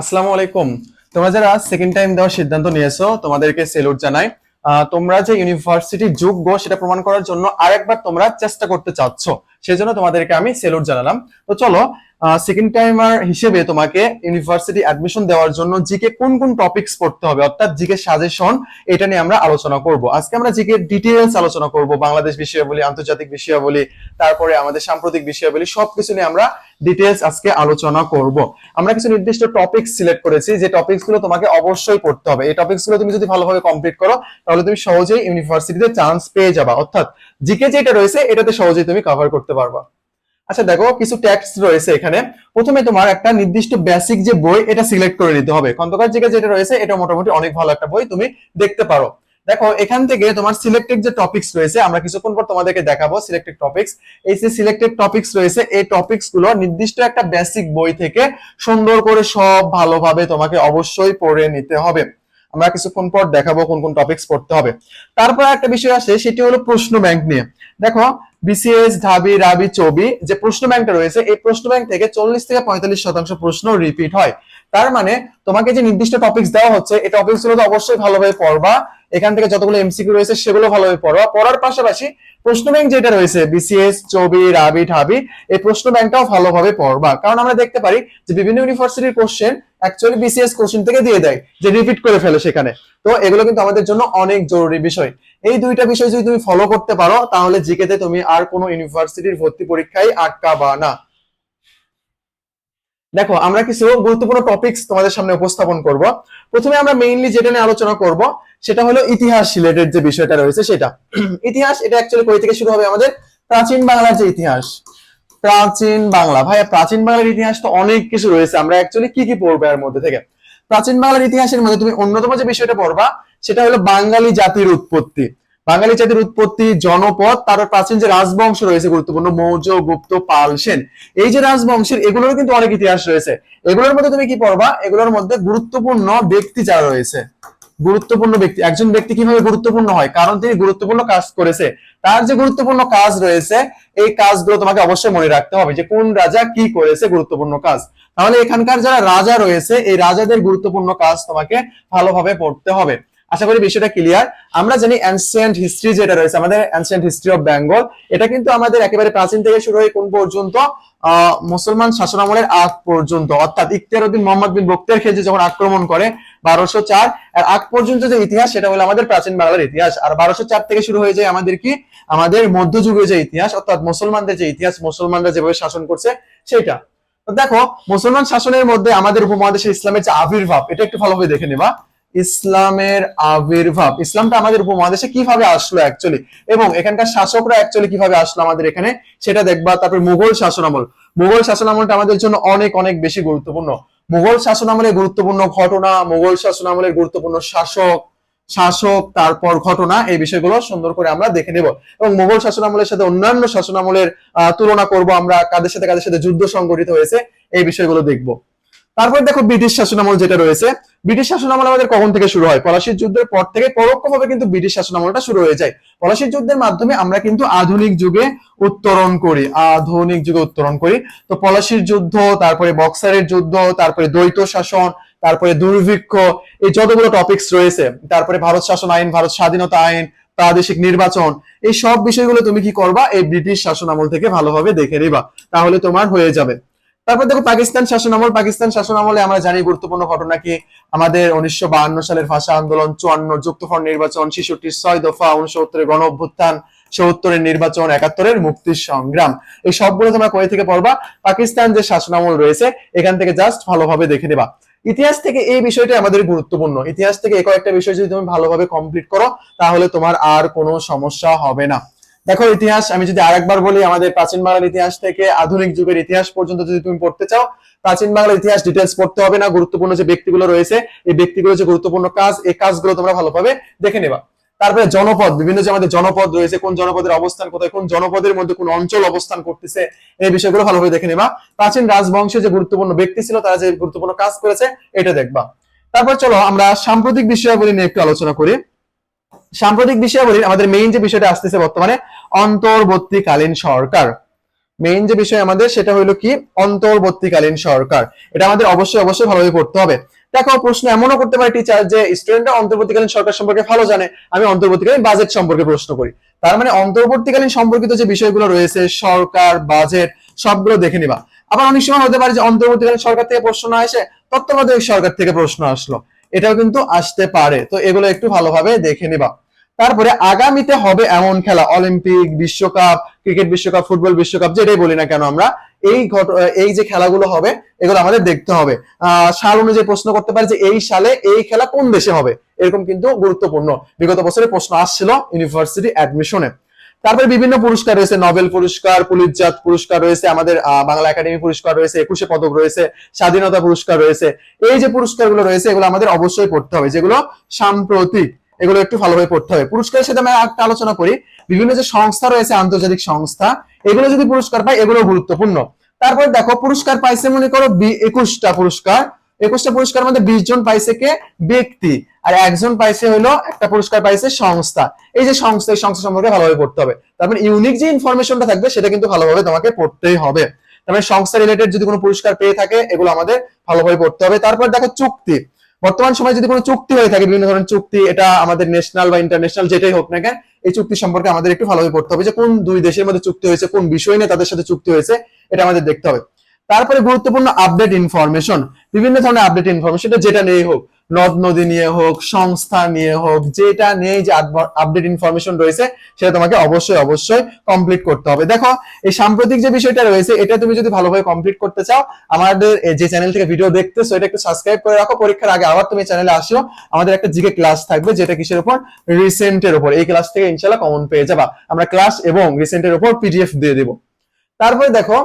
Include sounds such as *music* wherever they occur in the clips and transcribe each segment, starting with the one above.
আসসালামু আলাইকুম। তোমরা যারা সেকেন্ড টাইম দেওয়ার সিদ্ধান্ত নিয়েছো, তোমাদেরকে সেলুট জানাই। তোমরা যে ইউনিভার্সিটি যোগ্য সেটা প্রমাণ করার জন্য আরেকবার তোমরা চেষ্টা করতে চাচ্ছ। সেজন্য তোমাদেরকে আমি সেলুট জানালাম। তো চলো সেকেন্ড টাইমার হিসেবে তোমাকে ইউনিভার্সিটি অ্যাডমিশন দেওয়ার জন্য জিকে কোন কোন টপিকস পড়তে হবে, অর্থাৎ জিকে সাজেশন এটা নিয়ে আমরা আলোচনা করব। আজকে আমরা জিকে ডিটেইলস আলোচনা করব, বাংলাদেশ বিষয়াবলী, আন্তর্জাতিক বিষয়াবলী, তারপরে আমাদের সাম্প্রতিক বিষয়াবলী, সবকিছু নিয়ে আমরা ডিটেইলস আজকে আলোচনা করব। আমরা কিছু নির্দিষ্ট টপিক সিলেক্ট করেছি, যে টপিকসগুলো তোমাকে অবশ্যই পড়তে হবে। এই টপিকসগুলো তুমি যদি ভালোভাবে কমপ্লিট করো, তাহলে তুমি সহজেই ইউনিভার্সিটিতে চান্স পেয়ে যাবা। অর্থাৎ জিকে যেটা রয়েছে, এটাতে সহজেই তুমি কভার করতে পারবা। আচ্ছা দেখো, কিছু ট্যাক্স রয়েছে এখানে। প্রথমে তোমার একটা নির্দিষ্ট বেসিক যে বই, এটা সিলেক্ট করে নিতে হবে। খন্দকার জিকে যেটা রয়েছে, এটা মোটামুটি অনেক ভালো একটা বই তুমি দেখতে পারো। দেখো, এখান থেকে তোমার সিলেক্টেড যে টপিকস রয়েছে, আমরা কিছুক্ষণ পর তোমাদেরকে দেখাবো সিলেক্টেড টপিকস এই যে সিলেক্টেড টপিকস রয়েছে, এই টপিকসগুলো নির্দিষ্ট একটা বেসিক বই থেকে সুন্দর করে সব ভালোভাবে তোমাকে অবশ্যই পড়ে নিতে হবে। আমরা কিছুক্ষণ পর দেখাবো কোন কোন টপিকস পড়তে হবে। তারপর একটা বিষয় আসে, সেটি হলো প্রশ্ন ব্যাংক নিয়ে। দেখো বিসিএস ঢাবি রাবি, চবি, যে প্রশ্ন ব্যাংকটা রয়েছে, এই প্রশ্ন ব্যাংক থেকে চল্লিশ থেকে পঁয়তাল্লিশ শতাংশ প্রশ্ন রিপিট হয়। তার মানে তোমাকে যে নির্দিষ্ট টপিকস দেওয়া হচ্ছে, এই টপিকসগুলো তো অবশ্যই ভালোভাবে পড়বা। এখান থেকে যতগুলো এমসিকিউ রয়েছে, সেগুলো ভালোভাবে পড়বা পড়ার পাশাপাশি প্রশ্ন ব্যাংক যেটা রয়েছে বিসিএস চবি, রাবি, ঠাবি, এই প্রশ্ন ব্যাংকটাও ভালোভাবে পড়বা। কারণ আমরা দেখতে পারি যে বিভিন্ন ইউনিভার্সিটির কোশ্চেন অ্যাকচুয়ালি বিসিএস কোশ্চেন থেকে দিয়ে দেয়, যে রিপিট করে ফেলে সেখানে। তো এগুলো কিন্তু আমাদের জন্য অনেক জরুরি বিষয়। এই দুইটা বিষয় যদি তুমি ফলো করতে পারো, তাহলে জিকেতে তুমি আর কোনো ইউনিভার্সিটির ভর্তি পরীক্ষায় আটকাবা না। দেখো, আমরা কিছু গুরুত্বপূর্ণ টপিকস তোমাদের সামনে উপস্থাপন করব। প্রথমে আমরা মেইনলি যেটা নিয়ে আলোচনা করব, সেটা হলো ইতিহাস রিলেটেড যে বিষয়টা রয়েছে সেটা। *clears throat* ইতিহাস, এটা অ্যাকচুয়ালি কই থেকে শুরু হবে আমাদের? প্রাচীন বাংলার যে ইতিহাস। প্রাচীন বাংলা। ভাইয়া, প্রাচীন বাংলার ইতিহাস তো অনেক কিছু রয়েছে। আমরা অ্যাকচুয়ালি কি কি পড়ব এর মধ্যে থেকে? প্রাচীন বাংলার ইতিহাসের মধ্যে তুমি অন্যতম যে বিষয়টা পড়বা, সেটা হলো বাঙালি জাতির উৎপত্তি। বাঙালি জাতির উৎপত্তি, জনপদ, তারপর প্রাচীন যে রাজবংশ রয়েছে গুরুত্বপূর্ণ, মৌর্য, গুপ্ত, পাল, সেন, এই যে রাজবংশের এগুলোর কিন্তু অনেক ইতিহাস রয়েছে। এগুলোর মধ্যে তুমি কি পড়বা? এগুলোর মধ্যে গুরুত্বপূর্ণ ব্যক্তি যারা রয়েছে, গুরুত্বপূর্ণ ব্যক্তি, একজন ব্যক্তি কীভাবে গুরুত্বপূর্ণ হয়, কারণ তিনি গুরুত্বপূর্ণ কাজ করেছে। তার যে গুরুত্বপূর্ণ কাজ রয়েছে, এই কাজগুলো তোমাকে অবশ্যই মনে রাখতে হবে যে কোন রাজা কি করেছে গুরুত্বপূর্ণ কাজ। তাহলে এখানকার যারা রাজা রয়েছে, এই রাজাদের গুরুত্বপূর্ণ কাজ তোমাকে ভালোভাবে পড়তে হবে। আশা করি বিষয়টা ক্লিয়ার আমরা জানি অ্যানসিয়েন্ট হিস্ট্রি যেটা রয়েছে, আমাদের অ্যানসিয়েন্ট হিস্ট্রি অফ বেঙ্গল এটা কিন্তু আমাদের একেবারে প্রাচীন থেকে শুরু হয়ে কোন পর্যন্ত? মুসলমান শাসনামলের আগ পর্যন্ত, অর্থাৎ উদ্দিন মোহাম্মদ বিন বক্তের খেজে যখন আক্রমণ করে বারোশো চার আর আগ পর্যন্ত যে ইতিহাস, সেটা হলো আমাদের প্রাচীন বাংলার ইতিহাস। আর বারোশো চার থেকে শুরু হয়ে যায় আমাদের কি? আমাদের মধ্যযুগের যে ইতিহাস, অর্থাৎ মুসলমানদের যে ইতিহাস, মুসলমানরা যেভাবে শাসন করছে, সেটা। দেখো, মুসলমান শাসনের মধ্যে আমাদের উপমহাদেশের ইসলামের যে আবির্ভাব, এটা একটু ভালোভাবে দেখে নেবা। ইসলামের আবির্ভাব। ইসলামটা আমাদের উপমহাদেশে কীভাবে আসলো অ্যাকচুয়ালি এবং এখানকার শাসকরা অ্যাকচুয়ালি কীভাবে আসলো আমাদের এখানে? সেটা দেখবা। তারপর মুঘল শাসনামল। মুঘল শাসনামলটা আমাদের জন্য অনেক অনেক বেশি গুরুত্বপূর্ণ। মুঘল শাসনামলের গুরুত্বপূর্ণ ঘটনা, মুঘল শাসনামলের গুরুত্বপূর্ণ শাসক শাসক, তারপর ঘটনা, এই বিষয়গুলো সুন্দর করে আমরা দেখে নেব। এবং মুঘল শাসনামলের সাথে অন্যান্য শাসনামলের তুলনা করব আমরা, কাদের সাথে কাদের সাথে যুদ্ধ সংগঠিত হয়েছে, এই বিষয়গুলো দেখব। তারপর দেখো ব্রিটিশ শাসনামল যেটা রয়েছে, ব্রিটিশ শাসনামল আমাদের কখন থেকে শুরু হয়? পলাশির যুদ্ধের পর থেকে পরোক্ষভাবে কিন্তু ব্রিটিশ শাসনামলটা শুরু হয়ে যায়। পলাশির যুদ্ধের মাধ্যমে আমরা কিন্তু আধুনিক যুগে উত্তরণ করি, আধুনিক যুগে উত্তরণ করি। তো পলাশির যুদ্ধ, তারপরে বক্সারের যুদ্ধ, তারপরে দ্বৈত শাসন, তারপরে দুর্ভিক্ষ, এই যতগুলো টপিকস রয়েছে, তারপরে ভারত শাসন আইন, ভারত স্বাধীনতা আইন, প্রাদেশিক নির্বাচন, এই সব বিষয়গুলো তুমি কি করবা? এই ব্রিটিশ শাসন আমল থেকে ভালোভাবে দেখে নিবা। তাহলে তোমার হয়ে যাবে। তারপর দেখো পাকিস্তান শাসনামল পাকিস্তান শাসনামলে আমরা জানি গুরুত্বপূর্ণ ঘটনা কি? আমাদের উনিশশো সালের ভাষা আন্দোলন, চুয়ান্ন যুক্তফ্রন্ট নির্বাচন, ছেষট্টির ছয় দফা উনসত্তরের গণ অভ্যুত্থান, সত্তরের নির্বাচন, একাত্তরের মুক্তির সংগ্রাম। এই সবগুলো তোমরা কয়ে থেকে পড়বা? পাকিস্তান যে শাসনামল রয়েছে, এখান থেকে জাস্ট ভালোভাবে দেখে নেবা। ইতিহাস থেকে এই বিষয়টা আমাদের গুরুত্বপূর্ণ। ইতিহাস থেকে এই কয়েকটা বিষয় যদি তুমি ভালোভাবে কমপ্লিট করো, তাহলে তোমার আর কোনো সমস্যা হবে না। দেখো, ইতিহাস, আমি যদি আরেকবার বলি, আমাদের প্রাচীন বাংলার ইতিহাস থেকে আধুনিক যুগের ইতিহাস পর্যন্ত যদি তুমি পড়তে চাও, প্রাচীন বাংলার ইতিহাস ডিটেলস পড়তে হবে না, গুরুত্বপূর্ণ যে ব্যক্তিগুলো রয়েছে, এই ব্যক্তিগুলো যে গুরুত্বপূর্ণ কাজ, এই কাজগুলো তোমরা ভালোভাবে দেখে নেবা। তারপরে জনপদ, বিভিন্ন যে আমাদের জনপদ রয়েছে, কোন জনপদের অবস্থান কোথায়, কোন জনপদের মধ্যে কোন অঞ্চল অবস্থান করতেছে, এই বিষয়গুলো ভালোভাবে দেখে নেবা। প্রাচীন রাজবংশে যে গুরুত্বপূর্ণ ব্যক্তি ছিল, তারা যে গুরুত্বপূর্ণ কাজ করেছে, এটা দেখবা। তারপর চলো, আমরা সাম্প্রতিক বিষয়াবলী নিয়ে একটু আলোচনা করি। সাম্প্রতিক বিষয়াবলীর আমাদের মেইন যে বিষয়টা আসতেছে বর্তমানে, অন্তর্বর্তীকালীন সরকার। মেইন যে বিষয় আমাদের, সেটা হলো কি? অন্তর্বর্তীকালীন সরকার। এটা আমাদের অবশ্যই অবশ্যই ভালোভাবে পড়তে হবে। দেখো, প্রশ্ন এমনও করতে পারে টিচার যে স্টুডেন্টরা অন্তর্বর্তীকালীন সরকার সম্পর্কে ভালো জানে, আমি অন্তর্বর্তীকালীন বাজেট সম্পর্কে প্রশ্ন করি। তার মানে অন্তর্বর্তীকালীন সম্পর্কিত যে বিষয়গুলো রয়েছে, সরকার বাজেট সবগুলো দেখে নিবা। আবার অনেক সময় হতে পারে যে, অন্তর্বর্তীকালীন সরকার থেকে প্রশ্ন না এসে তত্ত্বাবধায়ক সরকার থেকে প্রশ্ন আসলো। এটাও কিন্তু আসতে পারে। তো এগুলো একটু ভালোভাবে দেখে নিবা। তারপরে আগামীতে হবে এমন খেলা, অলিম্পিক, বিশ্বকাপ, ক্রিকেট বিশ্বকাপ, ফুটবল বিশ্বকাপ, যেটাই বলি না কেন আমরা, এই এই যে খেলাগুলো হবে, এগুলো আমাদের দেখতে হবে। সাল অনুযায়ী প্রশ্ন করতে পারে যে এই সালে এই খেলা কোন দেশে হবে, এরকম কিন্তু গুরুত্বপূর্ণ। বিগত বছরে প্রশ্ন আসছিল ইউনিভার্সিটি অ্যাডমিশনে। তারপরে বিভিন্ন পুরস্কার রয়েছে, নোবেল পুরস্কার, পুলিশজাত পুরস্কার রয়েছে, আমাদের বাংলা একাডেমি পুরস্কার রয়েছে, একুশে পদক রয়েছে, স্বাধীনতা পুরস্কার রয়েছে। এই যে পুরস্কারগুলো রয়েছে, এগুলো আমাদের অবশ্যই পড়তে হবে, যেগুলো সাম্প্রতিক, এগুলো একটু ভালোভাবে পড়তে হবে। পুরস্কারের সাথে আমরা একটা আলোচনা করি, বিভিন্ন যে সংস্থা রয়েছে, আন্তর্জাতিক সংস্থা, এগুলো যদি পুরস্কার পায় এগুলো গুরুত্বপূর্ণ। তারপরে দেখো, পুরস্কার পাইছে মনে করো একুশটা পুরস্কার একুশটা পুরস্কার মধ্যে বিশ জন পাইছে কে? ব্যক্তি। আর একজন পাইছে হলো একটা পুরস্কার পাইছে সংস্থা। এই যে সংস্থা, এই সংস্থা সম্পর্কে ভালোভাবে পড়তে হবে। তারপরে ইউনিক যে ইনফরমেশনটা থাকবে, সেটা কিন্তু ভালোভাবে তোমাকে পড়তেই হবে। তারপরে সংস্থা রিলেটেড যদি কোনো পুরস্কার পেয়ে থাকে, এগুলো আমাদের ভালোভাবে পড়তে হবে। তারপর দেখো চুক্তি। বর্তমান সময়ে যদি কোনো চুক্তি হয়ে থাকে, বিভিন্ন ধরনের চুক্তি, এটা আমাদের ন্যাশনাল বা ইন্টারন্যাশনাল যেটাই হোক না কেন, এই চুক্তি সম্পর্কে আমাদের একটু ভালোভাবে পড়তে হবে। যে কোন দুই দেশের মধ্যে চুক্তি হয়েছে, কোন বিষয় নিয়ে তাদের সাথে চুক্তি হয়েছে, এটা আমাদের দেখতে হবে। তারপরে গুরুত্বপূর্ণ আপডেট ইনফরমেশন বিভিন্ন ধরনের আপডেট ইনফরমেশন যেটা নিয়ে হোক। নদ নদী নিয়ে হোক, সংস্থা নিয়ে হোক, যেটা নিয়ে যে আপডেট ইনফরমেশন রয়েছে, সেটা তোমাকে অবশ্যই অবশ্যই কমপ্লিট করতে হবে। দেখো, এই সাম্প্রতিক যে বিষয়টা রয়েছে, এটা তুমি যদি ভালোভাবে কমপ্লিট করতে চাও, আমাদের যে চ্যানেল থেকে ভিডিও দেখতেছো, এটা একটু সাবস্ক্রাইব করে রাখো। পরীক্ষার আগে আবার তুমি চ্যানেলে আসো আমাদের একটা জিকে ক্লাস থাকবে, যেটা কিসের উপর? রিসেন্টের উপর। এই ক্লাস থেকে ইনশাল্লাহ কমন পেয়ে যাবা। আমরা ক্লাস এবং রিসেন্টের উপর পিডিএফ দিয়ে দেবো। তারপরে দেখো,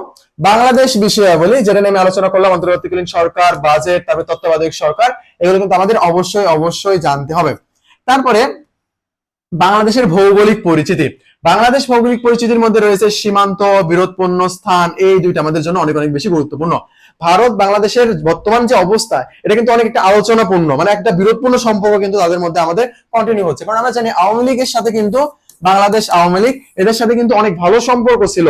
বাংলাদেশ বিষয়াবলী, যেটা নিয়ে আমি আলোচনা করলাম, অন্তর্বর্তীকালীন সরকার বাজেট তারপরে তত্ত্বাবধায়ক সরকার এগুলো কিন্তু আমাদের অবশ্যই অবশ্যই জানতে হবে। তারপরে, বাংলাদেশের ভৌগোলিক পরিচিতি। বাংলাদেশ ভৌগোলিক পরিচিতির মধ্যে রয়েছে সীমান্ত, বিরোধপূর্ণ স্থান, এই দুইটা আমাদের জন্য অনেক অনেক বেশি গুরুত্বপূর্ণ। ভারত, বাংলাদেশের বর্তমান যে অবস্থা, এটা কিন্তু অনেক একটা আলোচনাপূর্ণ মানে একটা বিরোধপূর্ণ সম্পর্ক কিন্তু তাদের মধ্যে আমাদের কন্টিনিউ হচ্ছে। কারণ আমরা জানি আওয়ামী লীগের সাথে কিন্তু বাংলাদেশ, আওয়ামী লীগ, এদের সাথে কিন্তু অনেক ভালো সম্পর্ক ছিল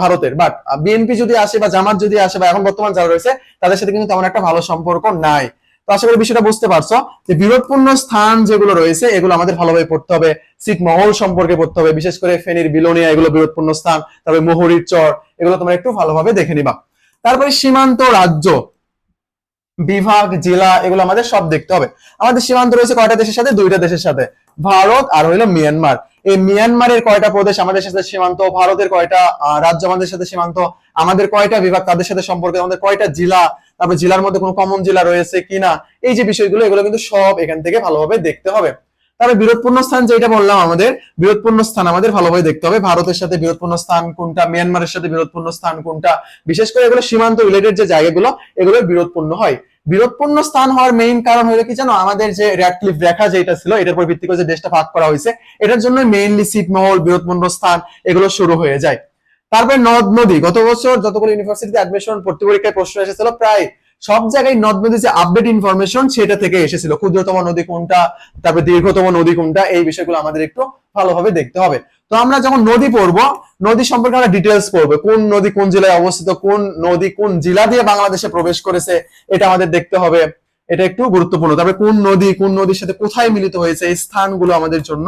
ভারতের। বাট বিএনপি যদি আসে বা জামাত যদি আসে বা এখন বর্তমান যারা রয়েছে, তাদের সাথে কিন্তু তেমন একটা ভালো সম্পর্ক নাই। তো আশা করি বিষয়টা বুঝতে পারছ যে বিরোধপূর্ণ স্থান যেগুলো রয়েছে, এগুলো আমাদের ভালোভাবে পড়তে হবে। ছিটমহল সম্পর্কে পড়তে হবে, বিশেষ করে ফেনীর বিলোনিয়া এগুলো বিরোধপূর্ণ স্থান, তারপরে মোহরির চর, এগুলো তোমরা একটু ভালোভাবে দেখে নিবা। তারপরে সীমান্ত রাজ্য, বিভাগ, জেলা, এগুলো আমাদের সব দেখতে হবে। আমাদের সীমান্ত রয়েছে কয়টা দেশের সাথে? দুইটা দেশের সাথে। ভারত আর হইল মিয়ানমার। এই মিয়ানমারের কয়টা প্রদেশ আমাদের সাথে সীমান্ত, ভারতের কয়টা রাজ্য আমাদের সাথে সীমান্ত, আমাদের কয়টা বিভাগ তাদের সাথে সম্পর্কে, আমাদের কয়টা জেলা, তারপর জেলার মধ্যে কোনো কমন জেলা রয়েছে কিনা, এই যে বিষয়গুলো, এগুলো কিন্তু সব এখান থেকে ভালোভাবে দেখতে হবে। তারপরে বিরোধপূর্ণ স্থান যেটা বললাম আমাদের, বিরোধপূর্ণ স্থান আমাদের ভালোভাবে দেখতে হবে। ভারতের সাথে বিরোধপূর্ণ স্থান কোনটা, মিয়ানমারের সাথে বিরোধপূর্ণ স্থান কোনটা, বিশেষ করে এগুলো সীমান্ত রিলেটেড যে জায়গাগুলো, এগুলো বিরোধপূর্ণ হয়। বিরোধপূর্ণ স্থান হওয়ার মেইন কারণ হলো কি জানো? আমাদের যে র্যাডক্লিফ রেখা যেটা ছিল, এটার উপর ভিত্তি করে যে দেশটা ভাগ করা হয়েছে, এটার জন্য মেইনলি ছিটমহল, বিরোধপূর্ণ স্থান এগুলো শুরু হয়ে যায়। তারপরে নদ নদী, গত বছর যতগুলো ইউনিভার্সিটিতে অ্যাডমিশন ভর্তি পরীক্ষায় প্রশ্ন এসেছিল, প্রায় সব জায়গায় নদ নদী যে আপডেট ইনফরমেশন সেটা থেকে এসেছিল। ক্ষুদ্রতম নদী কোনটা, তারপরে দীর্ঘতম নদী কোনটা, এই বিষয়গুলো আমাদের একটু ভালোভাবে দেখতে হবে। তো আমরা যখন নদী পড়ব, নদী সম্পর্কে আমরা ডিটেলস পড়ব, কোন নদী কোন জেলায় অবস্থিত, কোন নদী কোন জেলা দিয়ে বাংলাদেশে প্রবেশ করেছে, এটা আমাদের দেখতে হবে। এটা একটু গুরুত্বপূর্ণ। তবে কোন নদী, কোন নদীর সাথে কোথায় মিলিত হয়েছে, এই স্থানগুলো আমাদের জন্য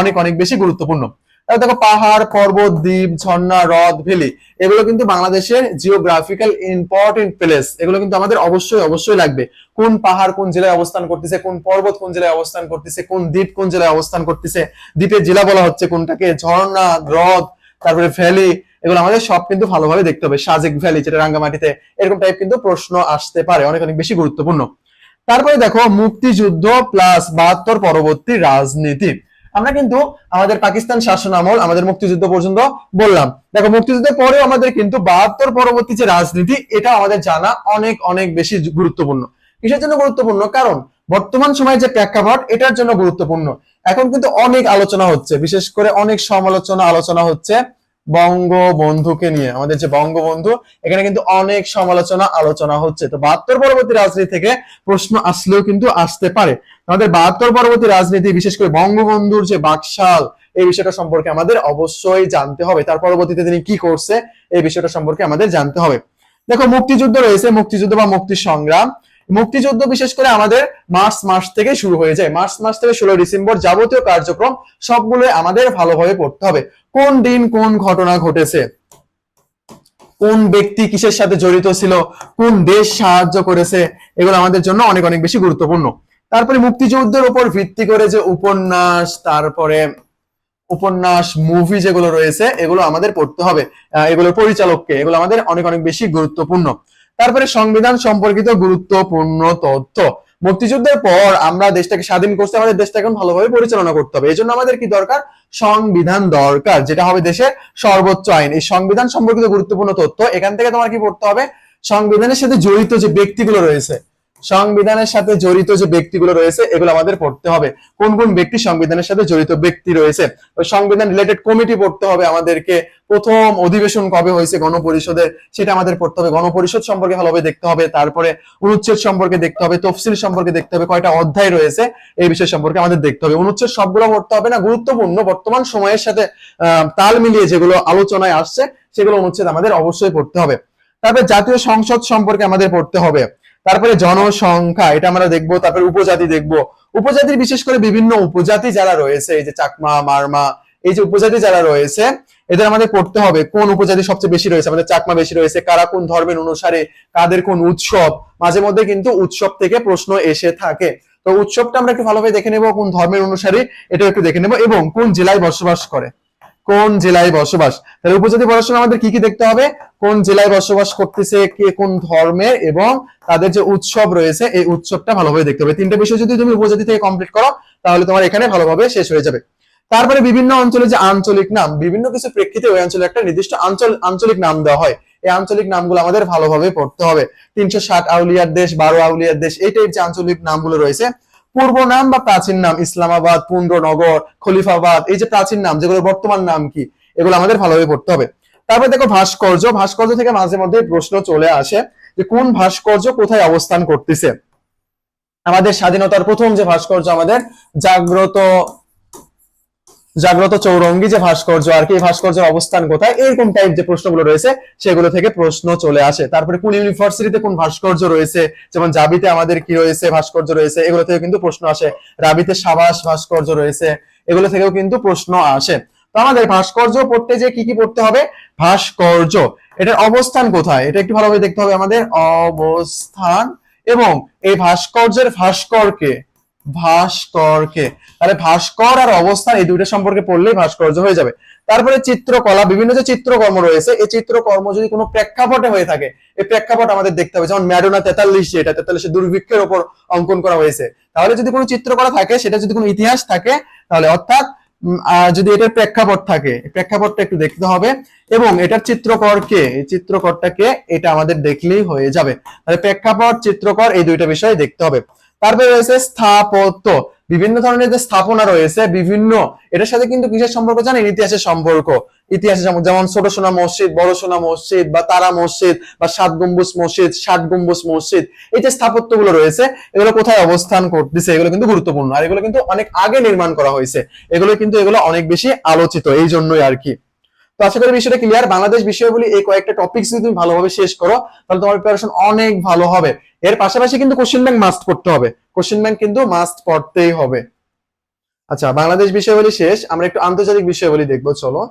অনেক অনেক বেশি গুরুত্বপূর্ণ। দেখো পাহাড়, পর্বত, দ্বীপ, ঝর্ণা, হ্রদ, ভ্যালি, এগুলো কিন্তু বাংলাদেশের জিওগ্রাফিক্যাল ইম্পর্টেন্ট প্লেস এগুলো কিন্তু আমাদের অবশ্যই অবশ্যই লাগবে। কোন পাহাড় কোন জেলায় অবস্থান করতেছে, কোন পর্বত কোন জেলায় অবস্থান করতেছে, কোন দ্বীপ কোন জেলায় অবস্থান করতেছে, দ্বীপের জেলা বলা হচ্ছে কোনটাকে? ঝর্ণা, হ্রদ, তারপরে ভ্যালি, এগুলো আমাদের সব কিন্তু ভালোভাবে দেখতে হবে। সাজেক ভ্যালি যেটা রাঙ্গামাটিতে এরকম টাইপ কিন্তু প্রশ্ন আসতে পারে, অনেক অনেক বেশি গুরুত্বপূর্ণ। তারপরে দেখো মুক্তিযুদ্ধ প্লাস বাহাত্তর পরবর্তী রাজনীতি। আমরা কিন্তু আমাদের পাকিস্তান শাসন আমল, আমাদের মুক্তিযুদ্ধ পর্যন্ত বললাম। দেখো, মুক্তিযুদ্ধের পরেও আমাদের কিন্তু বাহাত্তর পরবর্তী যে রাজনীতি এটা আমাদের জানা অনেক অনেক বেশি গুরুত্বপূর্ণ। কিসের জন্য গুরুত্বপূর্ণ? কারণ বর্তমান সময়ে যে প্রেক্ষাপট, এটার জন্য গুরুত্বপূর্ণ। এখন কিন্তু অনেক আলোচনা হচ্ছে, বিশেষ করে অনেক সমালোচনা আলোচনা হচ্ছে। বঙ্গবন্ধুকে নিয়ে। আমাদের যে বঙ্গবন্ধু, এখানে কিন্তু অনেক সমালোচনা, আলোচনা হচ্ছে। তো বাহাত্তর পরবর্তী রাজনীতি থেকে প্রশ্ন আসলেও কিন্তু আসতে পারে। আমাদের বাহাত্তর পরবর্তী রাজনীতি, বিশেষ করে বঙ্গবন্ধুর যে বাকশাল, এই বিষয়টা সম্পর্কে আমাদের অবশ্যই জানতে হবে। তার পরবর্তীতে তিনি কি করছে, এই বিষয়টা সম্পর্কে আমাদের জানতে হবে। দেখো, মুক্তিযুদ্ধ রয়েছে, মুক্তিযুদ্ধ বা মুক্তি সংগ্রাম মুক্তিযুদ্ধ বিশেষ করে আমাদের মার্চ মাস থেকে শুরু হয়ে যায়। মার্চ মাস থেকে ষোলো ডিসেম্বর যাবতীয় কার্যক্রম সবগুলো আমাদের ভালোভাবে পড়তে হবে। কোন দিন কোন ঘটনা ঘটেছে? কোন ব্যক্তি কিসের সাথে জড়িত ছিল? কোন দেশ সাহায্য করেছে? এগুলো আমাদের জন্য অনেক অনেক বেশি গুরুত্বপূর্ণ। তারপরে মুক্তিযুদ্ধের উপর ভিত্তি করে যে উপন্যাস, তারপরে উপন্যাস মুভি যেগুলো রয়েছে, এগুলো আমাদের পড়তে হবে। এগুলোর পরিচালককে, এগুলো আমাদের অনেক অনেক বেশি গুরুত্বপূর্ণ। তারপরে সংবিধান সম্পর্কিত গুরুত্বপূর্ণ তথ্য। মুক্তিযুদ্ধের পর আমরা দেশটাকে স্বাধীন করতে আমাদের দেশটাকে এখন ভালোভাবে পরিচালনা করতে হবে। এই জন্য আমাদের কি দরকার? সংবিধান দরকার, যেটা হবে দেশের সর্বোচ্চ আইন। এই সংবিধান সম্পর্কিত গুরুত্বপূর্ণ তথ্য, এখান থেকে তোমার কি পড়তে হবে? সংবিধানের সাথে জড়িত যে ব্যক্তিগুলো রয়েছে সংবিধানের সাথে জড়িত যে ব্যক্তিগুলো রয়েছে, এগুলো আমাদের পড়তে হবে। কোন কোন ব্যক্তি সংবিধানের সাথে জড়িত ব্যক্তি রয়েছে? সংবিধান রিলেটেড কমিটি পড়তে হবে আমাদেরকে। প্রথম অধিবেশন কবে হয়েছে গণপরিষদের সেটা আমাদের পড়তে হবে। গণপরিষদ সম্পর্কে ভালোভাবে দেখতে হবে। তারপরে অনুচ্ছেদ সম্পর্কে দেখতে হবে। তফসিল সম্পর্কে দেখতে হবে। কয়টা অধ্যায় রয়েছে, এই বিষয় সম্পর্কে আমাদের দেখতে হবে। অনুচ্ছেদ সবগুলো পড়তে হবে না? গুরুত্বপূর্ণ। বর্তমান সময়ের সাথে তাল মিলিয়ে যেগুলো আলোচনায় আসছে, সেগুলো অনুচ্ছেদ আমাদের অবশ্যই পড়তে হবে। তারপরে জাতীয় সংসদ সম্পর্কে আমাদের পড়তে হবে। তারপরে জনসংখ্যা, এটা আমরা দেখব, তারপরে উপজাতি দেখব। উপজাতির বিশেষ করে বিভিন্ন উপজাতি যারা রয়েছে, এই যে চাকমা, মারমা, এই যে উপজাতি যারা রয়েছে, এদের আমাদের পড়তে হবে, কোন উপজাতি সবচেয়ে বেশি রয়েছে, আমাদের চাকমা বেশি রয়েছে, কারা কোন ধর্মের অনুসারে, কাদের কোন উৎসব, মাঝে মধ্যে কিন্তু উৎসব থেকে প্রশ্ন এসে থাকে। তো উৎসবটা আমরা একটু ভালোভাবে দেখে নেব, কোন ধর্মের অনুসারে এটা একটু দেখে নেব, এবং কোন জেলায় বসবাস করে। কোন জেলায় বসবাস? তাহলে উপজাতি পড়াশোনা আমাদের কি কি দেখতে হবে? কোন জেলায় বসবাস করতেছে কে কোন ধর্মের এবং তাদের যে উৎসব রয়েছে, এই উৎসবটা ভালোভাবে দেখতে হবে। তিনটা বিষয় যদি তুমি উপজাতি থেকে কমপ্লিট করো, তাহলে তোমার এখানে ভালোভাবে শেষ হয়ে যাবে। তারপরে বিভিন্ন অঞ্চলে যে আঞ্চলিক নাম, বিভিন্ন কিছু প্রেক্ষিতে ওই অঞ্চলে একটা নির্দিষ্ট আঞ্চল, আঞ্চলিক নাম দেওয়া হয়। এই আঞ্চলিক নামগুলো আমাদের ভালোভাবে পড়তে হবে। তিনশো ষাট আউলিয়ার দেশ, বারো আউলিয়ার দেশ, এই টাইপ যে আঞ্চলিক নামগুলো রয়েছে পূর্ব নাম বা প্রাচীন নাম? ইসলামাবাদ পুন্ড্রনগর খলিফাবাদ, এই যে প্রাচীন নাম যেগুলো বর্তমান নাম কি? এগুলো আমাদের ভালোভাবে পড়তে হবে। তারপরে দেখো ভাস্কর্য। ভাস্কর্য থেকে মাঝে মধ্যে প্রশ্ন চলে আসে যে কোন ভাস্কর্য কোথায় অবস্থান করতেছে? আমাদের স্বাধীনতার প্রথম যে ভাস্কর্য আমাদের জাগ্রত জাগ্রত চৌরঙ্গি যে ভাস্কর্য আর কি ভাস্কর্যের অবস্থান কোথায়? এরকম টাইপ যে প্রশ্নগুলো রয়েছে, সেগুলো থেকে প্রশ্ন চলে আসে। তারপরে কোন ইউনিভার্সিটিতে কোন ভাস্কর্য রয়েছে? যেমন জাবিতে আমাদের কি রয়েছে ভাস্কর্য রয়েছে, এগুলো থেকে কিন্তু প্রশ্ন আসে। রাবিতে সাবাস ভাস্কর্য রয়েছে, এগুলো থেকেও কিন্তু প্রশ্ন আসে। তো আমাদের ভাস্কর্য পড়তে যে কি কি পড়তে হবে? ভাস্কর্য। এটার অবস্থান কোথায়? এটা একটু ভালোভাবে দেখতে হবে আমাদের অবস্থান। এবং এই ভাস্কর্যের ভাস্করকে ভাস্করকে। তাহলে ভাস্কর আর অবস্থান এই দুইটা সম্পর্কে পড়লেই ভাস্কর্য হয়ে যাবে। তারপরে চিত্রকলা, বিভিন্ন যে চিত্রকর্ম রয়েছে, এই চিত্রকর্ম যদি কোনো প্রেক্ষাপটে হয়ে থাকে, এই প্রেক্ষাপট আমাদের দেখতে হবে। যেমন ম্যাডোনা তেতাল্লিশ, যেটা তেতাল্লিশে দুর্ভিক্ষের উপর অঙ্কন করা হয়েছে। তাহলে যদি কোনো চিত্রকলা থাকে, সেটা যদি কোনো ইতিহাস থাকে, তাহলে অর্থাৎ যদি এটার প্রেক্ষাপট থাকে প্রেক্ষাপটটা একটু দেখতে হবে এবং এটার চিত্রকর কে এই চিত্রকরটাকে এটা আমাদের দেখলেই হয়ে যাবে। তাহলে প্রেক্ষাপট, চিত্রকর, এই দুইটা বিষয় দেখতে হবে। তারপরে রয়েছে স্থাপত্য। বিভিন্ন ধরনের যে স্থাপনা রয়েছে, বিভিন্ন, এটার সাথে কিন্তু কিসের সম্পর্ক জানেন? ইতিহাসের সম্পর্ক। ইতিহাসের সম্পর্ক, যেমন ছোট সোনা মসজিদ, বড় সোনা মসজিদ, বা তারা মসজিদ, বা সাত গম্বুজ মসজিদ, ষাট গম্বুজ মসজিদ, এই যে স্থাপত্যগুলো রয়েছে, এগুলো কোথায় অবস্থান করতেছে, এগুলো কিন্তু গুরুত্বপূর্ণ। আর এগুলো কিন্তু অনেক আগে নির্মাণ করা হয়েছে। এগুলো কিন্তু, এগুলো অনেক বেশি আলোচিত, এই জন্যই আর কি। তো আশা করি বিষয়টা ক্লিয়ার বাংলাদেশ বিষয়গুলি এই কয়েকটা টপিক যদি তুমি ভালোভাবে শেষ করো, তাহলে তোমার প্রিপারেশন অনেক ভালো হবে। এর পাশাপাশি কিন্তু কোশ্চেন ব্যাংক মাস্ট পড়তে হবে। কোশ্চেন ব্যাংক কিন্তু মাস্ট পড়তেই হবে। আচ্ছা বাংলাদেশ বিষয়গুলি শেষ। আমরা একটু আন্তর্জাতিক বিষয়গুলি দেখব, চলো।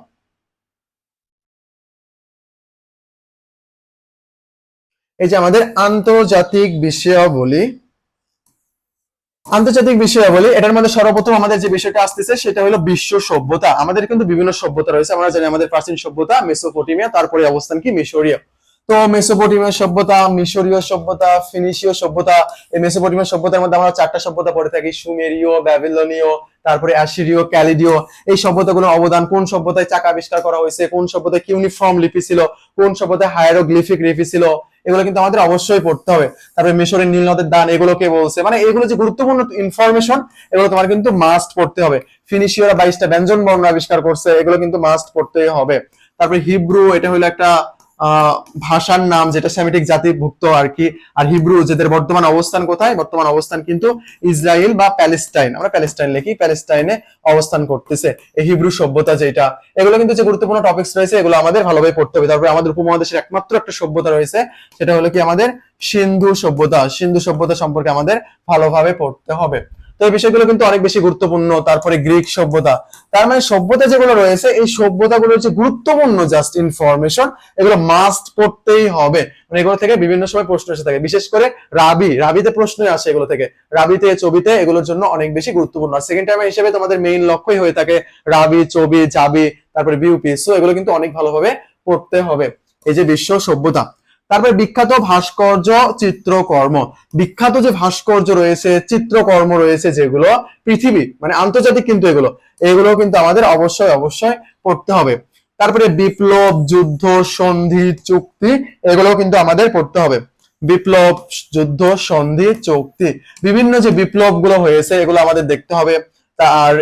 এই যে আমাদের আন্তর্জাতিক বিষয়াবলী। আন্তর্জাতিক বিষয়াবলী, এটার মধ্যে সর্বপ্রথম আমাদের যে বিষয়টা আসতেছে, সেটা হলো বিশ্ব সভ্যতা। আমাদের কিন্তু বিভিন্ন সভ্যতা রয়েছে, আমরা জানি আমাদের প্রাচীন সভ্যতা, মেসোপটেমিয়া, তারপরে অবস্থান কি? মিশরীয়। তো মেসোপটেমিয়া সভ্যতা, মিশরীয় সভ্যতা, ফিনিশীয় সভ্যতা, এই মেসোপটেমিয়া সভ্যতার মধ্যে আমরা চারটা সভ্যতা পড়ে থাকি, সুমেরীয়, ব্যাবিলনীয়, তারপরে অ্যাসিরীয় ক্যালিডীয়। এই সভ্যতাগুলোর অবদান, কোন সভ্যতায় চাকা আবিষ্কার করা হয়েছে, কোন সভ্যতায় ইউনিফর্ম লিপি ছিল, কোন সভ্যতায় হায়ারোগ্লিফিক লিপি ছিল এগুলো কিন্তু আমাদের অবশ্যই পড়তে হবে। তারপরে মিশরের নীল নদের দান এগুলোকে বলছে। মানে এগুলো যে গুরুত্বপূর্ণ ইনফরমেশন এগুলো তোমার কিন্তু মাস্ট পড়তে হবে। ফিনিশিয়রা বাইশটা ব্যঞ্জন বর্ণ আবিষ্কার করছে, এগুলো কিন্তু মাস্ট পড়তেই হবে। তারপরে হিব্রু, এটা হলো একটা ভাষার নাম, যেটা সেমিটিক জাতিভুক্ত আর কি, আর হিব্রু, যেদের বর্তমান অবস্থান কোথায়, বর্তমান অবস্থান কিন্তু ইসরায়েল বা প্যালেস্টাইন আমরা প্যালেস্টাইন লিখি প্যালেস্টাইনে অবস্থান করতেছে এই হিব্রু সভ্যতা যেটা। এগুলো কিন্তু যে গুরুত্বপূর্ণ টপিক্স রয়েছে, এগুলো আমাদের ভালোভাবে পড়তে হবে। তারপরে আমাদের উপমহাদেশের একমাত্র একটা সভ্যতা রয়েছে, সেটা হলো কি আমাদের সিন্ধু সভ্যতা। সিন্ধু সভ্যতা সম্পর্কে আমাদের ভালোভাবে পড়তে হবে। তো এই বিষয়গুলো কিন্তু অনেক বেশি গুরুত্বপূর্ণ, তারপরে গ্রিক সভ্যতা। তার মানে সভ্যতা যেগুলো রয়েছে, এই সভ্যতাগুলো হচ্ছে গুরুত্বপূর্ণ জাস্ট ইনফরমেশন এগুলো মাস্ট পড়তেই হবে। মানে এগুলো থেকে বিভিন্ন সময় প্রশ্ন এসে থাকে। বিশেষ করে রাবি, রাবিতে প্রশ্ন আসে এগুলো থেকে। রাবিতে ছবিতে এগুলোর জন্য অনেক বেশি গুরুত্বপূর্ণ। আর সেকেন্ড টাইম হিসেবে তোমাদের মেইন লক্ষ্যই হয়ে থাকে রাবি ছবি জাবি, তারপরে বিউপি সো এগুলো কিন্তু অনেক ভালোভাবে পড়তে হবে। এই যে বিশ্ব সভ্যতা। তারপরে বিখ্যাত ভাস্কর্য চিত্রকর্ম। বিখ্যাত যে ভাস্কর্য রয়েছে, চিত্রকর্ম রয়েছে যেগুলো পৃথিবী মানে আন্তর্জাতিক কিন্তু এগুলো এগুলো কিন্তু আমাদের অবশ্যই অবশ্যই পড়তে হবে। তারপরে বিপ্লব, যুদ্ধ, সন্ধি, চুক্তি এগুলো কিন্তু আমাদের পড়তে হবে। বিপ্লব, যুদ্ধ, সন্ধি, চুক্তি, বিভিন্ন যে বিপ্লবগুলো হয়েছে, এগুলো আমাদের দেখতে হবে। তার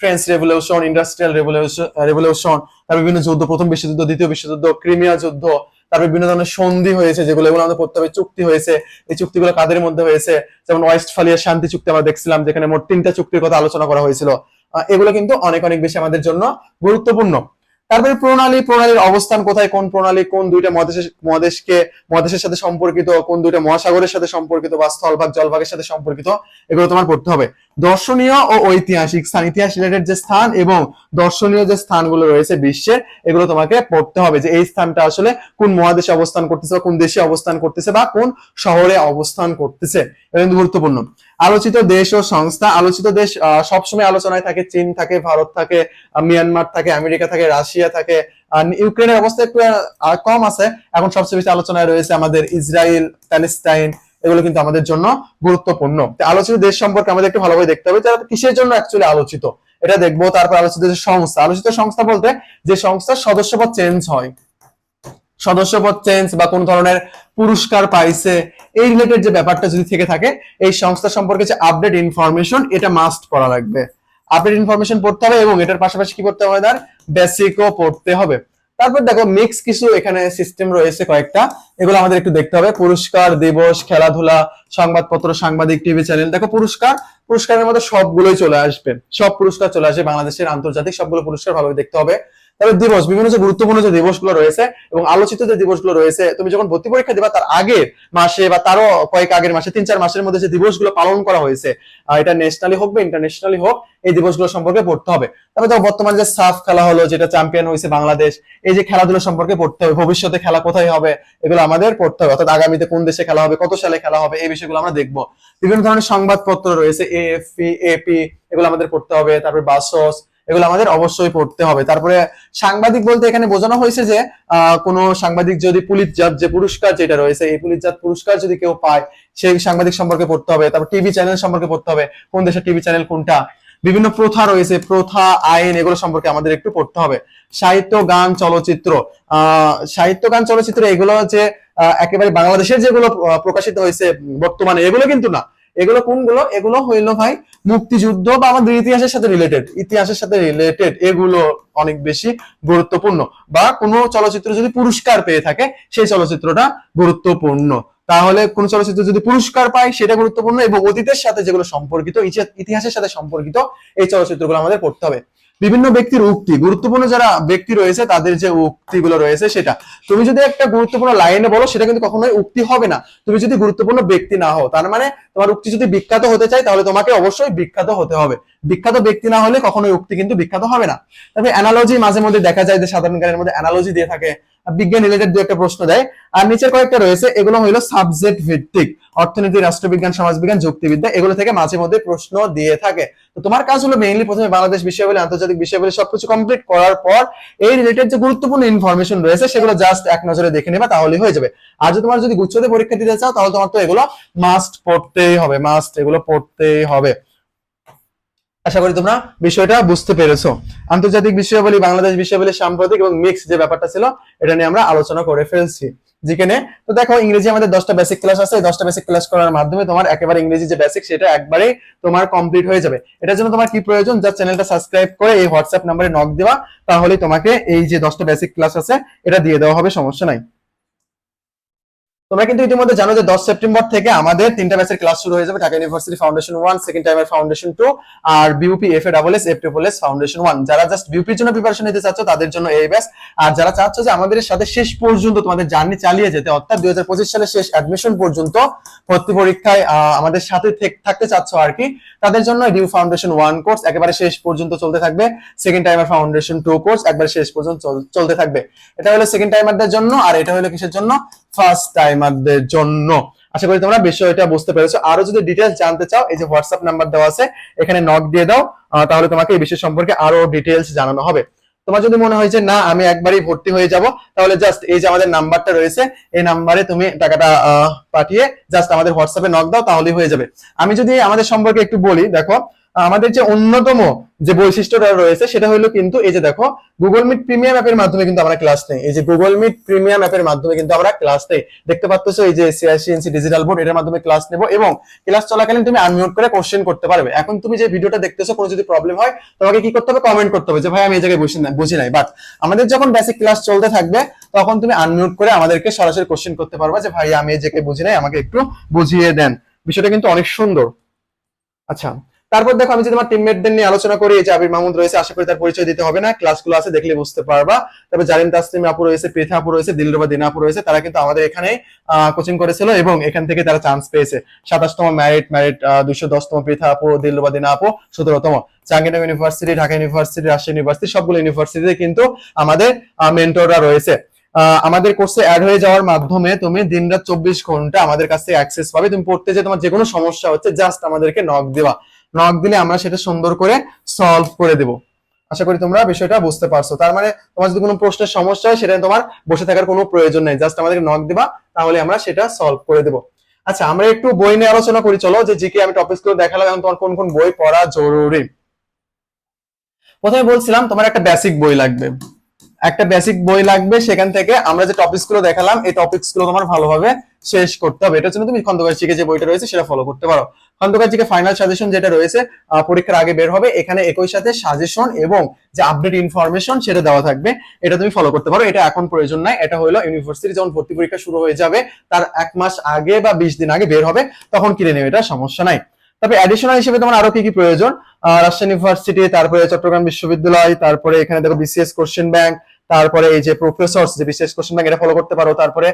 French revolution industrial revolution revolution তার বিভিন্ন যুদ্ধ, প্রথম বিশ্বযুদ্ধ, দ্বিতীয় বিশ্বযুদ্ধ ক্রিমিয়া যুদ্ধ তারপর বিভিন্ন ধরনের সন্ধি হয়েছে, যেগুলো এগুলো আমাদের করতে হবে, চুক্তি হয়েছে। এই চুক্তিগুলো কাদের মধ্যে হয়েছে? যেমন ওয়েস্ট ফালিয়া শান্তি চুক্তি আমরা দেখছিলাম, যেখানে মোট তিনটা চুক্তির কথা আলোচনা করা হয়েছিল। এগুলো কিন্তু অনেক অনেক বেশি আমাদের জন্য গুরুত্বপূর্ণ। তারপরে প্রণালী, প্রণালীর অবস্থান কোথায়, কোন প্রণালী, কোন দুইটা মহাদেশের মহাদেশকে, মহাদেশের সাথে সম্পর্কিত, কোন দুইটা মহাসাগরের সাথে সম্পর্কিত বা স্থলভাগ জলভাগের সাথে সম্পর্কিত, এগুলো তোমার পড়তে হবে। দর্শনীয় ও ঐতিহাসিক স্থান, ইতিহাস রিলেটেড যে স্থান এবং দর্শনীয় যে স্থানগুলো রয়েছে বিশ্বের, এগুলো তোমাকে পড়তে হবে যে এই স্থানটা আসলে কোন মহাদেশে অবস্থান করতেছে বা কোন দেশে অবস্থান করতেছে বা কোন শহরে অবস্থান করতেছে। এটা কিন্তু গুরুত্বপূর্ণ। আলোচিত দেশ ও সংস্থা, আলোচিত দেশ সবসময় আলোচনায় থাকে, চীন থাকে, ভারত থাকে মিয়ানমার থাকে, আমেরিকা থাকে, রাশিয়া থাকে ইউক্রেনের অবস্থা একটু কম আছে। এখন সবচেয়ে বেশি আলোচনায় রয়েছে আমাদের ইসরায়েল, প্যালেস্টাইন, এগুলো কিন্তু আমাদের জন্য গুরুত্বপূর্ণ। আলোচিত দেশ সম্পর্কে আমাদের একটু ভালোভাবে দেখতে হবে তারা কিসের জন্য অ্যাকচুয়ালি আলোচিত? এটা দেখব, তারপর আলোচিত সংস্থা। আলোচিত সংস্থা বলতে যে সংস্থার সদস্যপদ চেঞ্জ হয়। সদস্যপদ চেঞ্জ বা কোন ধরনের পুরস্কার পাইছে, এই রিলেটেড যে ব্যাপারটা যদি থেকে থাকে, এই সংস্থা সম্পর্কে যে আপডেট ইনফরমেশন এটা মাস্ট পড়া লাগবে। আপডেট ইনফরমেশন পড়তে হবে এবং এটার পাশাপাশি কি করতে হবে তার বেসিকও পড়তে হবে। তারপর দেখো মিক্স কিছু এখানে সিস্টেম রয়েছে কয়েকটা। এগুলো আমাদের একটু দেখতে হবে। পুরস্কার, দিবস, খেলাধুলা, সংবাদপত্র, সাংবাদিক টিভি চ্যানেল দেখো, পুরস্কার, পুরস্কারের মধ্যে সবগুলোই চলে আসবে। সব পুরস্কার চলে আসবে বাংলাদেশের আন্তর্জাতিক, সবগুলো পুরস্কার ভালোভাবে দেখতে হবে। তবে দিবস, বিভিন্ন যে গুরুত্বপূর্ণ যে দিবসগুলো রয়েছে এবং আলোচিত যে দিবসগুলো রয়েছে, তুমি যখন ভর্তি পরীক্ষা দিবা, তার আগের মাসে বা তারও কয়েক আগের মাসে, তিন চার মাসের মধ্যে যে দিবসগুলো পালন করা হয়েছে এটা ন্যাশনালি হোক বা ইন্টারন্যাশনালি হোক, এই দিবসগুলো সম্পর্কে পড়তে হবে। তবে তো বর্তমানে যে সাফ খেলা হলো, যেটা চ্যাম্পিয়ন হয়েছে বাংলাদেশ, এই যে খেলাধুলো সম্পর্কে পড়তে হবে, ভবিষ্যতে খেলা কোথায় হবে, এগুলো আমাদের পড়তে হবে। অর্থাৎ আগামীতে কোন দেশে খেলা হবে, কত সালে খেলা হবে, এই বিষয়গুলো আমরা দেখব। বিভিন্ন ধরনের সংবাদপত্র রয়েছে এএফপি এপি এগুলো আমাদের পড়তে হবে। তারপর বাসস এগুলো আমাদের অবশ্যই পড়তে হবে। তারপরে সাংবাদিক বলতে এখানে বোঝানো হয়েছে যে কোনো সাংবাদিক যদি পুলিশজাত যে পুরস্কার যেটা রয়েছে, এই পুলিশজাত পুরস্কার যদি কেউ পায়, সেই সাংবাদিক সম্পর্কে পড়তে হবে। তারপর টিভি চ্যানেল সম্পর্কে পড়তে হবে, কোন দেশের টিভি চ্যানেল কোনটা, বিভিন্ন প্রথা রয়েছে, প্রথা, আইন, এগুলো সম্পর্কে আমাদের একটু পড়তে হবে। সাহিত্য, গান, চলচ্চিত্র সাহিত্য, গান, চলচ্চিত্র এগুলো যে একেবারে বাংলাদেশের যেগুলো প্রকাশিত হয়েছে বর্তমানে, এগুলো কিন্তু না। এগুলো কোনগুলো? এগুলো হইল ভাই মুক্তিযুদ্ধ বা আমাদের ইতিহাসের সাথে রিলেটেড ইতিহাসের সাথে রিলেটেড এগুলো অনেক বেশি গুরুত্বপূর্ণ। বা কোনো চলচ্চিত্র যদি পুরস্কার পেয়ে থাকে, সেই চলচ্চিত্রটা গুরুত্বপূর্ণ। তাহলে কোন চলচ্চিত্র যদি পুরস্কার পায়, সেটা গুরুত্বপূর্ণ এবং অতীতের সাথে যেগুলো সম্পর্কিত, ইতিহাসের সাথে সম্পর্কিত, এই চলচ্চিত্রগুলো আমাদের পড়তে হবে। বিভিন্ন ব্যক্তির উক্তি, গুরুত্বপূর্ণ যারা ব্যক্তি রয়েছে, তাদের যে উক্তিগুলো রয়েছে সেটা। তুমি যদি একটা গুরুত্বপূর্ণ লাইনে বলো, সেটা কিন্তু কখনোই উক্তি হবে না। তুমি যদি গুরুত্বপূর্ণ ব্যক্তি না হও, তার মানে তোমার উক্তি যদি বিখ্যাত হতে চাই তাহলে তোমাকে অবশ্যই বিখ্যাত হতে হবে। বিখ্যাত ব্যক্তি না হলে কখনোই উক্তি কিন্তু বিখ্যাত হবে না। তবে অ্যানালজি মাঝে মধ্যে দেখা যায় যে সাধারণ গানের মধ্যে অ্যানালজি দিয়ে থাকে। বিজ্ঞান রিলেটেড দু একটা প্রশ্ন দেয়। আর নিচের কয়েকটা রয়েছে, এগুলো হলো সাবজেক্ট ভিত্তিক, অর্থনীতি, রাষ্ট্রবিজ্ঞান, সমাজবিজ্ঞান, যুক্তিবিদ্যা, এগুলো থেকে মাঝে মধ্যে প্রশ্ন দিয়ে থাকে। তো তোমার কাজ হলো মেইনলি প্রথমে বাংলাদেশ বিষয়াবলী, আন্তর্জাতিক বিষয়াবলী সবকিছু কমপ্লিট করার পর এই রিলেটেড যে গুরুত্বপূর্ণ ইনফরমেশন রয়েছে, সেগুলো জাস্ট এক নজরে দেখে নেবা, তাহলেই হয়ে যাবে। আর যদি তোমার যদি গুচ্ছতে পরীক্ষা দিতে চাও, তাহলে তোমার তো এগুলো মাস্ট পড়তেই হবে মাস্ট এগুলো পড়তেই হবে। আশা করি তোমরা বিষয়টা বুঝতে পেরেছ। আন্তর্জাতিক বিষয়াবলী বাংলাদেশ বিষয়াবলী সাম্প্রতিক এবং মিক্স যে ব্যাপারটা ছিল, এটা নিয়ে আমরা আলোচনা করে ফেলছি। যেখানে, তো দেখো, ইংরেজি আমাদের দশটা বেসিক ক্লাস আছে, দশটা বেসিক ক্লাস করার মাধ্যমে তোমার একেবারে ইংরেজি যে বেসিক সেটা একবারে তোমার কমপ্লিট হয়ে যাবে। এটার জন্য তোমার কি প্রয়োজন? যা চ্যানেলটা সাবস্ক্রাইব করে এই হোয়াটসঅ্যাপ নাম্বারে নক দেওয়া তাহলে তোমাকে এই যে দশটা বেসিক ক্লাস আছে, এটা দিয়ে দেওয়া হবে, সমস্যা নাই। তোমরা কিন্তু ইতিমধ্যে জানো যে দশ সেপ্টেম্বর থেকে আমাদের তিনটা ব্যাচের ক্লাস শুরু হয়ে যাবে Dhaka university foundation one second টাইমের foundation two R BUP F A double S F triple S foundation one যারা জাস্ট বিউপির জন্য প্রিপারেশন নিতে চাচ্ছ, তাদের জন্য এই ব্যাচ আর যারা চাচ্ছ যে আমাদের সাথে শেষ পর্যন্ত তোমাদের জার্নি চালিয়ে যেতে, অর্থাৎ দুই হাজার পঁচিশ সালের শেষ অ্যাডমিশন পর্যন্ত ভর্তি পরীক্ষায় আমাদের সাথে থাকতে চাচ্ছ আর কি, তাদের জন্য ডিউ ফাউন্ডেশন ওয়ান কোর্স একেবারে শেষ পর্যন্ত চলতে থাকবে। Second timer foundation two course একবারে শেষ পর্যন্ত চলতে থাকবে। এটা হলো সেকেন্ড টাইমারদের জন্য, আর এটা হলো কিসের জন্য? ফার্স্ট টাইমারদের জন্য। আশা করি তোমরা বিষয়টা বুঝতে পেরেছ। আরও যদি ডিটেলস জানতে চাও, এই যে হোয়াটসঅ্যাপ নাম্বার দেওয়া আছে, এখানে নক দিয়ে দাও তাহলে তোমাকে এই বিষয় সম্পর্কে আরও ডিটেলস জানানো হবে। তোমার যদি মনে হয় যে, না, আমি একবারই ভর্তি হয়ে যাব, তাহলে জাস্ট এই যে আমাদের নাম্বারটা রয়েছে, এই নাম্বারে তুমি টাকাটা পাঠিয়ে জাস্ট আমাদের হোয়াটসঅ্যাপে নক দাও, তাহলেই হয়ে যাবে। আমি যদি আমাদের সম্পর্কে একটু বলি, দেখো আমাদের যে অন্যতম যে বৈশিষ্ট্যটা রয়েছে সেটা হলো কিন্তু এই যে দেখো গুগল মিট প্রিমিয়াম অ্যাপের মাধ্যমে কিন্তু আমরা ক্লাস নেই। এই যে গুগল মিট প্রিমিয়াম অ্যাপের মাধ্যমে কিন্তু আমরা ক্লাস নেই। দেখতে পাচ্ছ এই যে সিআইসিএনসি ডিজিটাল বোর্ড এর মাধ্যমে ক্লাস নেব এবং ক্লাস চলাকালীন তুমি আনমিউট করে কোশ্চেন করতে পারবে। এখন তুমি যে ভিডিওটা দেখতেছো, কোনো যদি প্রবলেম হয়, তোমাকে কি করতে হবে? কমেন্ট করতে হবে যে, ভাই, আমি এই জায়গায় বুঝি না বুঝি নাই। বাট আমাদের যখন বেসিক ক্লাস চলতে থাকবে, তখন তুমি আনমিউট করে আমাদেরকে সরাসরি কোশ্চেন করতে পারবে যে, ভাই, আমি এই জায়গায় বুঝি নাই, আমাকে একটু বুঝিয়ে দেন। বিষয়টা কিন্তু অনেক সুন্দর। আচ্ছা তারপর দেখো, আমি যদি আমার টিমমেটদের নিয়ে আলোচনা করি যে আবির মাহমুদ রয়েছে, আশা করি তার পরিচয় দিতে হবে না। ক্লাসগুলো আছে, দেখলে বুঝতে পারবা। তারপর জারিন তাসলিম আপু রয়েছে, পৃথা আপু রয়েছে, দিলরুবা দিনা আপু রয়েছে, তারা কিন্তু আমাদের এখানে কোচিং করেছিল এবং এখান থেকে তারা চান্স পেয়েছে। সাতাশতম ম্যারিট ম্যারিট দুইশো দশতম পৃথা আপু, দিলরুবা দিনা আপু, সতেরোতম। Jahangirnagar university Dhaka university Rajshahi university সবগুলো ইউনিভার্সিটিতে কিন্তু আমাদের মেন্টররা রয়েছে। আমাদের কোর্সে অ্যাড হয়ে যাওয়ার মাধ্যমে তুমি দিনরাত চব্বিশ ঘণ্টা আমাদের কাছ অ্যাক্সেস পাবে। তুমি পড়তে যে তোমার যে কোনো সমস্যা হচ্ছে জাস্ট আমাদেরকে নক দেওয়া। নক দিলে আমরা সেটা সুন্দর করে সলভ করে দেব। আশা করি তোমরা বিষয়টা বুঝতে পারছ। তার মানে তোমার যদি কোনো প্রশ্নের সমস্যা হয়, সেটা তোমার বসে থাকার কোনো প্রয়োজন নেই। জাস্ট আমাদেরকে নক দিবা, তাহলে আমরা সেটা সলভ করে দেব। আচ্ছা আমরা একটু বই নিয়ে আলোচনা করি। চলো, যে জিকে আমি টপিকসগুলো দেখালাম এবং তোমার কোন কোন বই পড়া জরুরি? প্রথমে বলছিলাম, তোমার একটা বেসিক বই লাগবে। একটা বেসিক বই লাগবে, সেখান থেকে আমরা যে টপিকসগুলো দেখালাম, এই টপিকসগুলো তোমার ভালোভাবে শেষ করতে হবে। এটার জন্য তুমি খন্দকার জিকে যে বইটা রয়েছে সেটা ফলো করতে পারো। খন্দকার জিকে ফাইনাল সাজেশন যেটা রয়েছে পরীক্ষার আগে বের হবে। এখানে একই সাথে সাজেশন এবং যে আপডেট ইনফরমেশন সেটা দেওয়া থাকবে। এটা তুমি ফলো করতে পারো। এটা এখন প্রয়োজন নাই। এটা হলো ইউনিভার্সিটি যখন ভর্তি পরীক্ষা শুরু হয়ে যাবে, তার এক মাস আগে বা বিশ দিন আগে বের হবে, তখন কিনে নেবে। এটা সমস্যা নাই। তবে অ্যাডিশনাল হিসেবে তোমার আরও কি কি প্রয়োজন? রাজশাহী ইউনিভার্সিটি তারপরে চট্টগ্রাম বিশ্ববিদ্যালয়, তারপরে এখানে দেখো বিসিএস কোশ্চেন ব্যাংক তারপরে এই যে প্রফেসর যে বিশেষ কোশ্চেন ব্যাংক এটা ফলো করতে পারো, তারপরে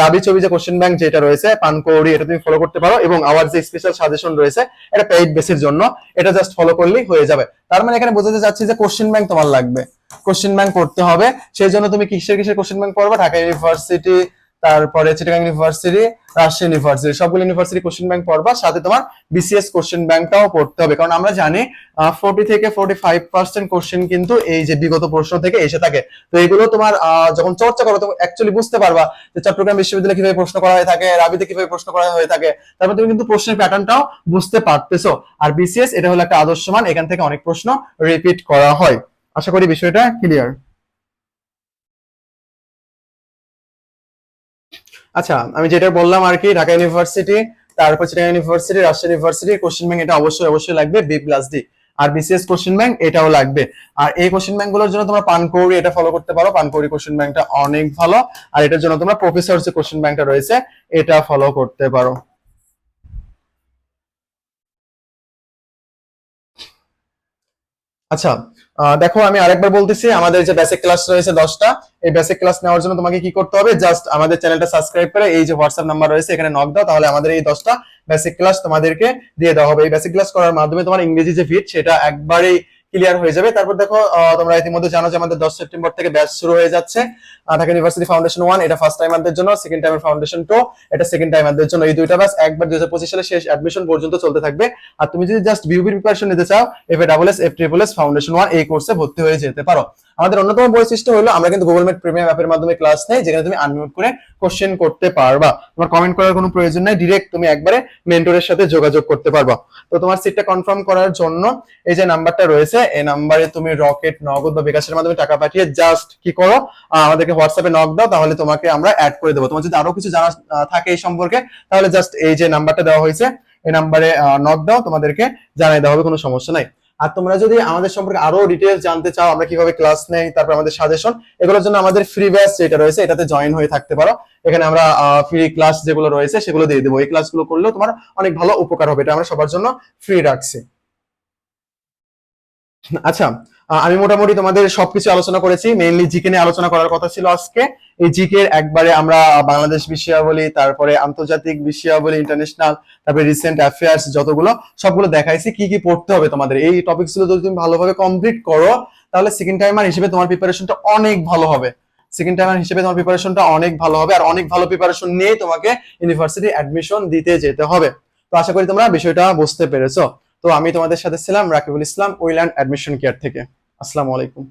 রাবি ছবি যে কোশ্চেন ব্যাংক যেটা রয়েছে, পানকৌড়ি এটা তুমি ফলো করতে পারো এবং আওয়ার যে স্পেশাল সাজেশন রয়েছে, এটা পেইড বেসের জন্য, এটা জাস্ট ফলো করলেই হয়ে যাবে। তার মানে এখানে বোঝাতে চাচ্ছি যে কোশ্চেন ব্যাংক তোমার লাগবে। কোশ্চেন ব্যাংক করতে হবে, সেই জন্য তুমি কিসের কিসের কোশ্চেন ব্যাংক পড়বে? ঢাকা ইউনিভার্সিটি তারপরে চিটাগাং ইউনিভার্সিটি, রাজশাহী ইউনিভার্সিটি, সবগুলো ইউনিভার্সিটি কোশ্চেন ব্যাংক পড়বা, সাথে তোমার বিসিএস কোশ্চেন ব্যাংকটাও পড়তে হবে। কারণ আমরা জানি ফোর্টি থেকে ফোর্টি ফাইভ পার্সেন্ট কোশ্চেন কিন্তু এই যে বিগত প্রশ্ন থেকে এসে থাকে। তো এগুলো তোমার যখন চর্চা করো তুমি অ্যাকচুয়ালি বুঝতে পারবা যে চট্টগ্রাম বিশ্ববিদ্যালয়ে কীভাবে প্রশ্ন করা হয়ে থাকে রাবিতে কীভাবে প্রশ্ন করা হয়ে থাকে। তারপর তুমি কিন্তু প্রশ্নের প্যাটার্নটাও বুঝতে পারতেছো। আর বিসিএস এটা হলো একটা আদর্শমান এখান থেকে অনেক প্রশ্ন রিপিট করা হয়। আশা করি বিষয়টা ক্লিয়ার আচ্ছা আমি যেটা বললাম আর কি, ঢাকা ইউনিভার্সিটি তারপর Chittagong university Rajshahi university question bank এটা অবশ্যই অবশ্যই লাগবে বি প্লাস ডি আর বিসিএস কোশ্চেন ব্যাংক এটাও লাগবে। আর এই কোশ্চেন ব্যাংকগুলোর জন্য তোমরা পানকৌড়ি এটা ফলো করতে পারো, পানকৌড়ি কোশ্চেন ব্যাংকটা অনেক ভালো। আর এটার জন্য তোমরা প্রফেসর যে কোশ্চেন ব্যাংকটা রয়েছে, এটা ফলো করতে পারো। আচ্ছা দেখো, আমি আরেকবার বলতেছি, আমাদের যে বেসিক ক্লাস রয়েছে দশটা, এই বেসিক ক্লাস নেওয়ার জন্য তোমাকে কি করতে হবে? জাস্ট আমাদের চ্যানেলটা সাবস্ক্রাইব করে এই যে হোয়াটসঅ্যাপ নাম্বার রয়েছে, এখানে নক দাও, তাহলে আমাদের এই দশটা বেসিক ক্লাস তোমাদেরকে দিয়ে দেওয়া হবে। এই বেসিক ক্লাস করার মাধ্যমে তোমার ইংরেজি যে ফিট সেটা একবারেই ক্লিয়ার হয়ে যাবে। তারপর দেখো তোমরা ইতিমধ্যে জানো যে আমাদের দশ সেপ্টেম্বর থেকে ব্যাচ শুরু হয়ে যাচ্ছে। ঢাকা ইউনিভার্সিটি ফাউন্ডেশন ওয়ান এটা ফার্স্ট টাইম টাইমারদের জন্য সেকেন্ড টাইম ফাউন্ডেশন টু এটা সেকেন্ড টাইম টাইমারদের জন্য। এই দুইটা ব্যাচ একবার দুই হাজার পঁচিশ সালে শেষ অ্যাডমিশন পর্যন্ত চলতে থাকবে। আর তুমি যদি জাস্ট বিউবি প্রিপারেশন নিতে চাও F A double S F triple S foundation one এই কোর্সে ভর্তি হয়ে যেতে পারো। আমাদের অন্যতম বৈশিষ্ট্য হলো, আমরা কিন্তু গুগল মিট প্রিমিয়াম অ্যাপের মাধ্যমে ক্লাস নেই, যেখানে তুমি আনমিউট করে কোশ্চেন করতে পারবা। তোমার কমেন্ট করার কোনো প্রয়োজন নাই ডিরেক্ট তুমি একবারে মেন্টরের সাথে যোগাযোগ করতে পারবা। তো তোমার সিটটা কনফার্ম করার জন্য এই যে নাম্বারটা রয়েছে, এই নাম্বারে তুমি রকেট নগদ বা বিকাশের মাধ্যমে টাকা পাঠিয়ে জাস্ট কি করো আমাদেরকে হোয়াটসঅ্যাপে নক দাও, তাহলে তোমাকে আমরা অ্যাড করে দেবো। তোমার যদি আরও কিছু জানা থাকে এই সম্পর্কে, তাহলে জাস্ট এই যে নাম্বারটা দেওয়া হয়েছে, এই নাম্বারে নক দাও, তোমাদেরকে জানাই দেওয়া হবে, কোনো সমস্যা নাই। আর তোমরা যদি আমাদের সম্পর্কে আরও ডিটেলস জানতে চাও, আমরা কীভাবে ক্লাস নেই, তারপর আমাদের সাজেশন এগুলোর জন্য আমাদের ফ্রি ব্যাচ যেটা রয়েছে, এটাতে জয়েন হয়ে থাকতে পারো। এখানে আমরা ফ্রি ক্লাস যেগুলো রয়েছে, সেগুলো দিয়ে দেবো। এই ক্লাসগুলো করলেও তোমার অনেক ভালো উপকার হবে। এটা আমরা সবার জন্য ফ্রি রাখছি। আচ্ছা আমি মোটামুটি তোমাদের সবকিছু আলোচনা করেছি। মেইনলি জিকে নিয়ে আলোচনা করার কথা ছিল আজকে। এই একবারে আমরা বাংলাদেশ বিষয়াবলী তারপরে আন্তর্জাতিক বিষয়াবলী ইন্টারন্যাশনাল তারপরে রিসেন্ট অ্যাফেয়ার্স যতগুলো, সবগুলো দেখাইছি, কি কি পড়তে হবে তোমাদের। এই টপিকসগুলো যদি তুমি ভালোভাবে কমপ্লিট করো, তাহলে সেকেন্ড টাইমার হিসেবে তোমার প্রিপারেশনটা অনেক ভালো হবে। সেকেন্ড টাইমার হিসেবে তোমার প্রিপারেশনটা অনেক ভালো হবে, আর অনেক ভালো প্রিপারেশন নিয়ে তোমাকে ইউনিভার্সিটি অ্যাডমিশন দিতে যেতে হবে। তো আশা করি তোমরা বিষয়টা বুঝতে পেরেছ। তো আমি তোমাদের সাথে ছিলাম রাকিবুল ইসলাম উইল্যান্ড অ্যাডমিশন কেয়ার থেকে। আসসালামু আলাইকুম।